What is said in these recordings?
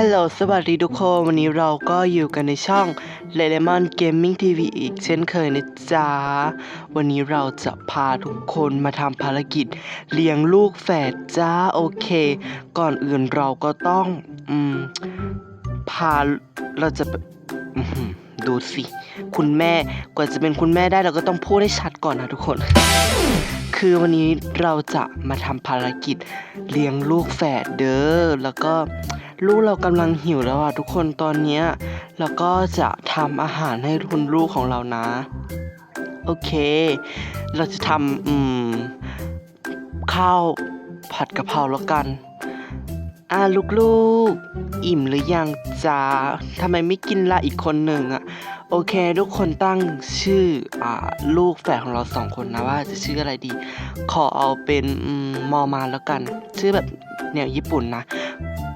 ฮัลโหลสวัสดีทุกคน วันนี้เราก็อยู่กันในช่อง l e l e m o n Gaming TV อีกเช่นเคยนะจ๊ะ วันนี้เราจะพาทุกคนมาทำภารกิจ เลี้ยงลูกแฝดจ้าโอเค ก่อนอื่นเราก็ต้อง อืม พา เราจะดูสิ คุณแม่ กว่าจะเป็นคุณแม่ได้เราก็ต้องพูดให้ชัดก่อนนะทุกคน คือวันนี้เราจะมาทำภารกิจเลี้ยงลูกแฝดเด้อ แล้วก็ลูกเรากำลังหิวแล้วอะทุกคนตอนเนี้ย แล้วก็จะทำอาหารให้คุณลูกของเรานะ โอเค เราจะทำอืมข้าวผัดกะเพราแล้วกันอ่าลูกๆ อิ่มหรือยังจ้าทำไมไม่กินละอีกคนหนึ่งอะ โอเค ทุกคนตั้งชื่ออ่าลูกแฝดของเราสองคนนะว่าจะชื่ออะไรดี ขอเอาเป็นมมอมาแล้วกัน ชื่อแบบแนวญี่ปุ่นนะ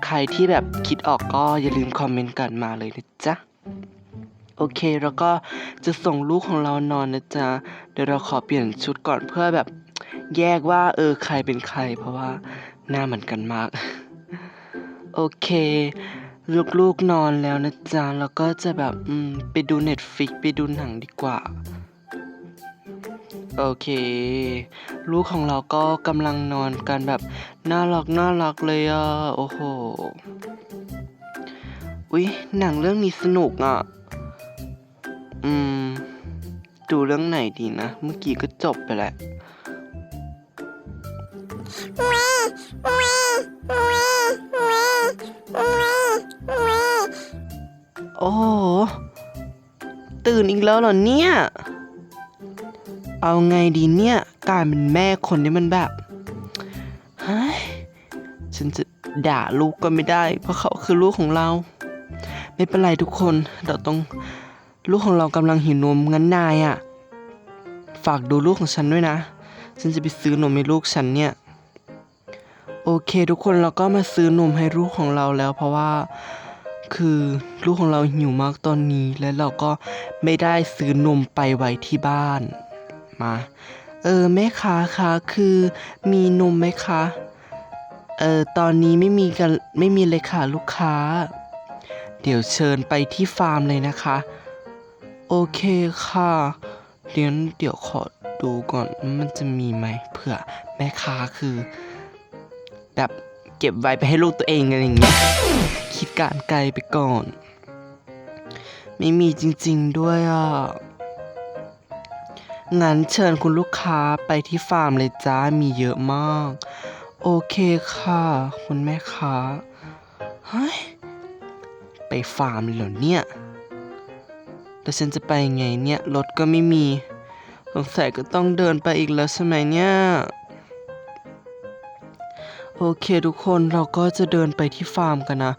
ใครที่แบบคิดออกก็อย่าลืมคอมเมนต์กันมาเลยนะจ๊ะโอเคแล้วก็จะส่งลูกของเรานอนนะจ๊ะ เดี๋ยวเราขอเปลี่ยนชุดก่อนเพื่อแบบแยกว่าเออใครเป็นใคร เพราะว่าหน้าเหมือนกันมาก โอเค ลูกๆนอนแล้วนะจ๊ะ แล้วก็จะแบบ อืม ไปดูเน็ตฟิกไปดูหนังดีกว่า โอเค ลูกของเราก็กำลังนอนกันแบบ น่ารักน่ารักเลยอะ โอ้โห อุ๊ย หนังเรื่องนี้สนุกอะ อืม ดูเรื่องไหนดีนะ เมื่อกี้ก็จบไปแล้ว โอ้โห ตื่นอีกแล้วเหรอเนี่ย เอาไงดีเนี่ยกลายเป็นแม่คนนี้มันแบบเฮ้ยฉันจะด่าลูกก็ไม่ได้ เพราะเขาคือลูกของเรา ไม่เป็นไรทุกคนเราต้องลูกของเรากำลังหิวนมงั้นนายอะ ฝากดูลูกของฉันด้วยนะ ฉันจะไปซื้อนมให้ลูกฉันเนี่ย โอเค ทุกคนเราก็มาซื้อนมให้ลูกของเราแล้ว เพราะว่า คือลูกของเราหิวมากตอนนี้และเราก็ไม่ได้ซื้อนมไปไว้ที่บ้านมา เออแม่ค้าคะคือมีนมไหมคะเออตอนนี้ไม่มีกันไม่มีเลยค่ะลูกค้า เดี๋ยวเชิญไปที่ฟาร์มเลยนะคะ โอเคค่ะเดี๋ยวเดี๋ยวขอดูก่อนว่ามันจะมีไหมเผื่อแม่ค้าคือ แบบเก็บไว้ไปให้ลูกตัวเองอะไรอย่างเงี้ย คิดการไกลไปก่อน ไม่มีจริงๆด้วยอะ งั้นเชิญคุณลูกค้าไปที่ฟาร์มเลยจ้า มีเยอะมาก โอเคค่ะ คุณแม่ค้าเฮ้ยไปฟาร์มเลยเหรอเนี่ย แล้วฉันจะไปไงเนี่ย รถก็ไม่มีสงสัยก็ต้องเดินไปอีกแล้วใช่ไหมเนี่ย โอเคทุกคนเราก็จะเดินไปที่ฟาร์มกันนะ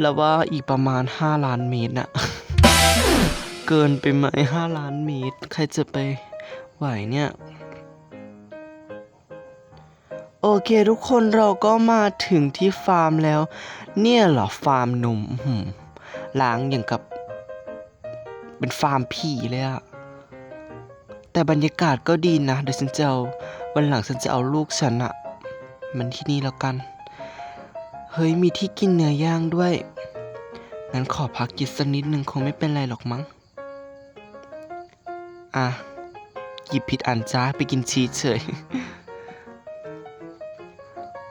แล้วว่าอีกประมาณ 5 ล้านเมตรน่ะเกินไปไหม5ล้านเมตร ใครจะไปไหวเนี่ย โอเคทุกคนเราก็มาถึงที่ฟาร์มแล้ว เนี่ยเหรอฟาร์มนมหล้างอย่างกับ เป็นฟาร์มผีเลยอะแต่บรรยากาศก็ดีนะเดี๋ยวฉันจะเอาวันหลังฉันจะเอาลูกฉันอะ มันที่นี่แล้วกัน เฮ้ยมีที่กินเนื้อย่างด้วย งั้นขอพักกินสักนิดหนึ่งคงไม่เป็นไรหรอกมั้ง อะหยิบผิดอันจ้าไปกินชีสเฉย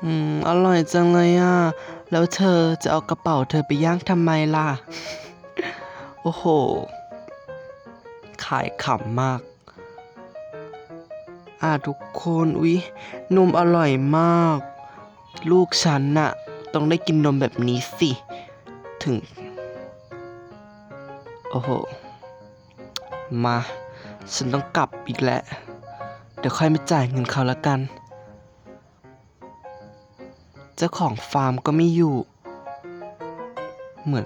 อืม อร่อยจังเลยอะ แล้วเธอจะเอากระเป๋าเธอไปย่างทำไมล่ะ โอ้โห ขายขำมาก อะทุกคนอุ๊ยนมอร่อยมาก ลูกฉันน่ะ ต้องได้กินนมแบบนี้สิ ถึง โอ้โห มา ฉันต้องกลับอีกแล้ว เดี๋ยวค่อยมาจ่ายเงินเขาละกัน เจ้าของฟาร์มก็ไม่อยู่ เหมือน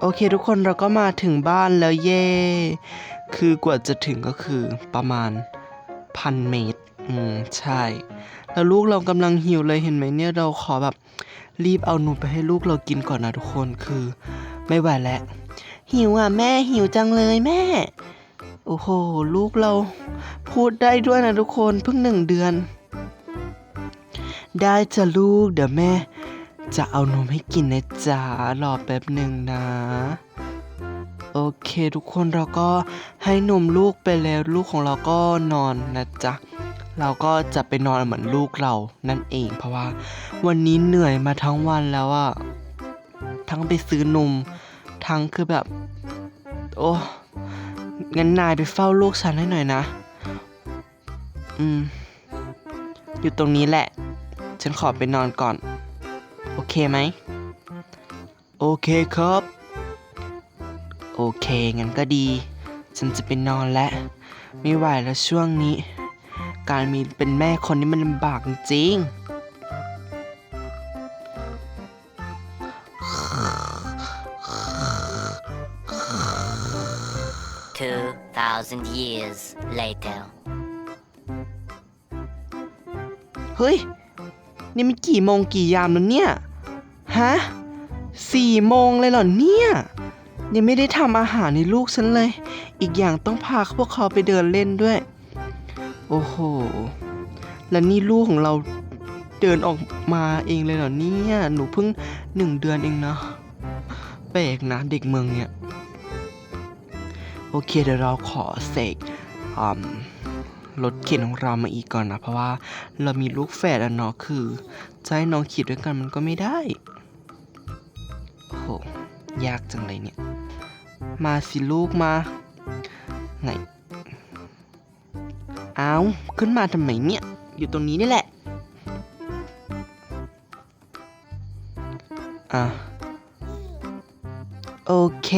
โอเคทุกคนเราก็มาถึงบ้านแล้วเย่ คือกว่าจะถึงก็คือประมาณพันเมตร อืม ใช่ แล้วลูกเรากำลังหิวเลยเห็นไหมเนี่ยเราขอแบบรีบเอานมไปให้ลูกเรากินก่อนนะทุกคนคือ ไม่ไหวแล้วหิวอะแม่หิวจังเลยแม่ โอ้โห ลูกเราพูดได้ด้วยนะทุกคนเพิ่งหนึ่งเดือน ได้จะลูกเดี๋ยวแม่ จะเอานมให้กินนะจ๊ะรอแป๊บหนึ่งนะ โอเค ทุกคนเราก็ให้นมลูกไปแล้วลูกของเราก็นอนนะจ๊ะเราก็จะไปนอนเหมือนลูกเรานั่นเอง เพราะว่า วันนี้เหนื่อยมาทั้งวันแล้วอะทั้งไปซื้อนมทั้งคือแบบ โอ้งั้นนายไปเฝ้าลูกฉันให้หน่อยนะ อืม อยู่ตรงนี้แหละ ฉันขอไปนอนก่อน โอเคไหม โอเคครับ เคงั้นก็ดี ฉันจะไปนอนแล้วไม่ไหวแล้วช่วงนี้ การมีเป็นแม่คนนี้มันลำบากจริง2,000 years later. เฮ้ย นี่มันกี่โมงกี่ยามแล้วเนี่ย ฮะสี่โมงเลยเหรอเนี่ย ยังไม่ได้ทำอาหารในลูกฉันเลย อีกอย่างต้องพาพวกเขาไปเดินเล่นด้วย โอ้โห แล้วนี่ลูกของเราเดินออกมาเองเลยเหรอเนี่ยหนูเพิ่งหนึ่งเดือนเองเนาะแปลกนะเด็กเมืองเนี่ย โอเคเดี๋ยวเราขอเสกอืมรถเข็นของเรามาอีกก่อนนะ เพราะว่าเรามีลูกแฝดอะเนาะคือจะให้น้องขี่ด้วยกันมันก็ไม่ได้โหยากจังเลยเนี่ย มาสิลูกมา ไหน เอาขึ้นมาทำไมเนี่ย อยู่ตรงนี้นี่แหละ อะ โอเค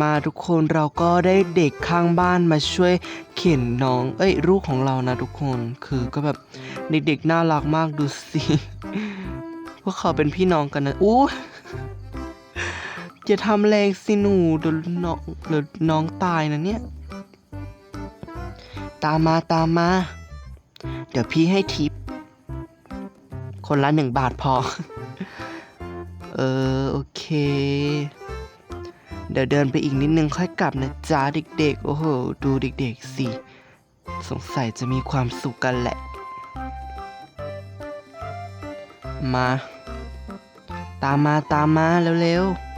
มาทุกคนเราก็ได้เด็กข้างบ้านมาช่วยเข็นน้อง เอ้ยลูกของเรานะทุกคน คือก็แบบเด็กๆน่ารักมากดูสิ พวกเขาเป็นพี่น้องกันนะอู้ อย่าทำแรงสิหนูเดี๋ยวน้องเดี๋ยวน้องตายนะเนี่ย ตามมาตามมา เดี๋ยวพี่ให้ทิป คนละหนึ่งบาทพอ เออ โอเค เดี๋ยวเดินไปอีกนิดนึงค่อยกลับนะจ๊ะเด็กๆ โอ้โห ดูเด็กๆสิ สงสัยจะมีความสุขกันแหละ มา ตามมาตามมาเร็วๆ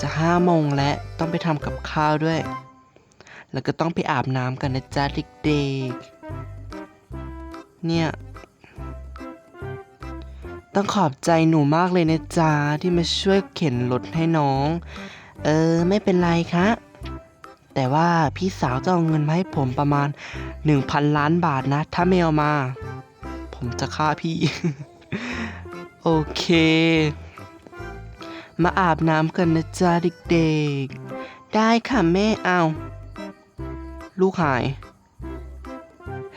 จะห้าโมงแล้วต้องไปทำกับข้าวด้วย แล้วก็ต้องไปอาบน้ำกันนะจ๊ะเด็กๆ เนี่ย ต้องขอบใจหนูมากเลยนะจ๊ะที่มาช่วยเข็นรถให้น้อง เออ ไม่เป็นไรคะแต่ว่าพี่สาวจะเอาเงินมาให้ผมประมาณ 1,000 ล้านบาทนะ ถ้าไม่เอามา ผมจะฆ่าพี่ โอเค มาอาบน้ำกันนะจ๊ะเด็กๆ ได้ค่ะแม่เอา ลูกหาย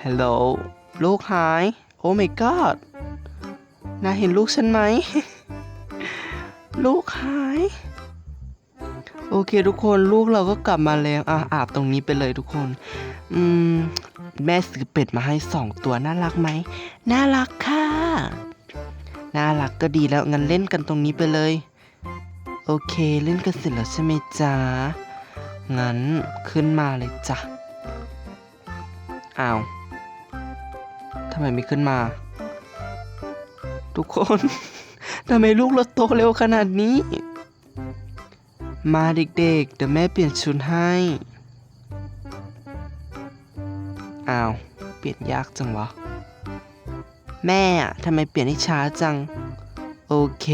ฮัลโหล ลูกหาย โอ้ my god นาเห็นลูกฉันไหม ลูกหาย โอเคทุกคนลูกเราก็กลับมาแล้วอะอาบตรงนี้ไปเลยทุกคน อืม แม่ซื้อเป็ดมาให้สองตัวน่ารักไหม น่ารักค่ะ น่ารักก็ดีแล้วงั้นเล่นกันตรงนี้ไปเลย โอเคเล่นกันเสร็จแล้วใช่ไหมจ๊ะ งั้นขึ้นมาเลยจ้ะ อ้าว ทำไมไม่ขึ้นมา ทุกคน ทำไมลูกเราโตเร็วขนาดนี้ มาเด็กๆ เดี๋ยวแม่เปลี่ยนชุดให้ อ้าว เปลี่ยนยากจังวะ แม่อะทำไมเปลี่ยนให้ช้าจัง โอเค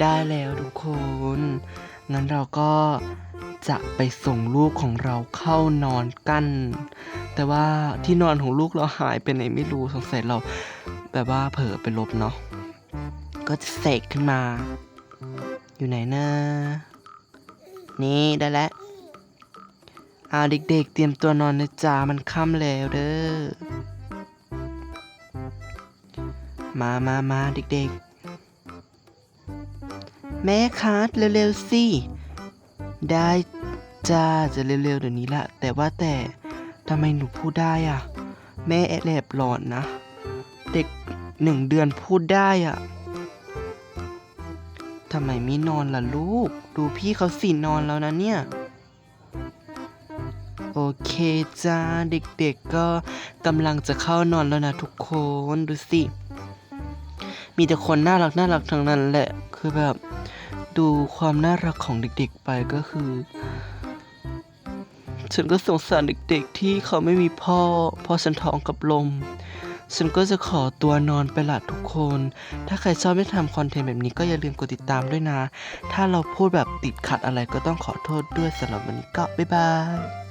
ได้แล้วทุกคนงั้นเราก็จะไปส่งลูกของเราเข้านอนกัน แต่ว่าที่นอนของลูกเราหายไปไหนไม่รู้สงสัยเราแบบว่าเผลอไปลบเนาะก็จะเสกขึ้นมา อยู่ไหนนะ นี่ได้แล้วเอาเด็กๆ เตรียมตัวนอนนะจ๊ะมันค่ำแล้วเด้อมามามาเด็กๆ แม่คัดเร็วๆสิ ได้จ้าจะเร็วๆเดี๋ยวนี้ละ แต่ว่าแต่ทำไมหนูพูดได้อะแม่แอบหลอนนะ เด็กหนึ่งเดือนพูดได้อะทำไมไม่นอนล่ะลูก ดูพี่เขาสินอนแล้วนะเนี่ย โอเคจ้าเด็กๆก็กำลังจะเข้านอนแล้วนะทุกคน ดูสิ มีแต่คนน่ารักน่ารักทั้งนั้นแหละ คือแบบดูความน่ารักของเด็กๆไปก็คือ ฉันก็สงสารเด็กๆ ที่เขาไม่มีพ่อพ่อฉันท้องกับลม ฉันก็จะขอตัวนอนไปละทุกคน ถ้าใครชอบไม่ทำคอนเทนต์แบบนี้ก็อย่าลืมกดติดตามด้วยนะ ถ้าเราพูดแบบติดขัดอะไรก็ต้องขอโทษด้วยสำหรับวันนี้ก็บ๊ายบาย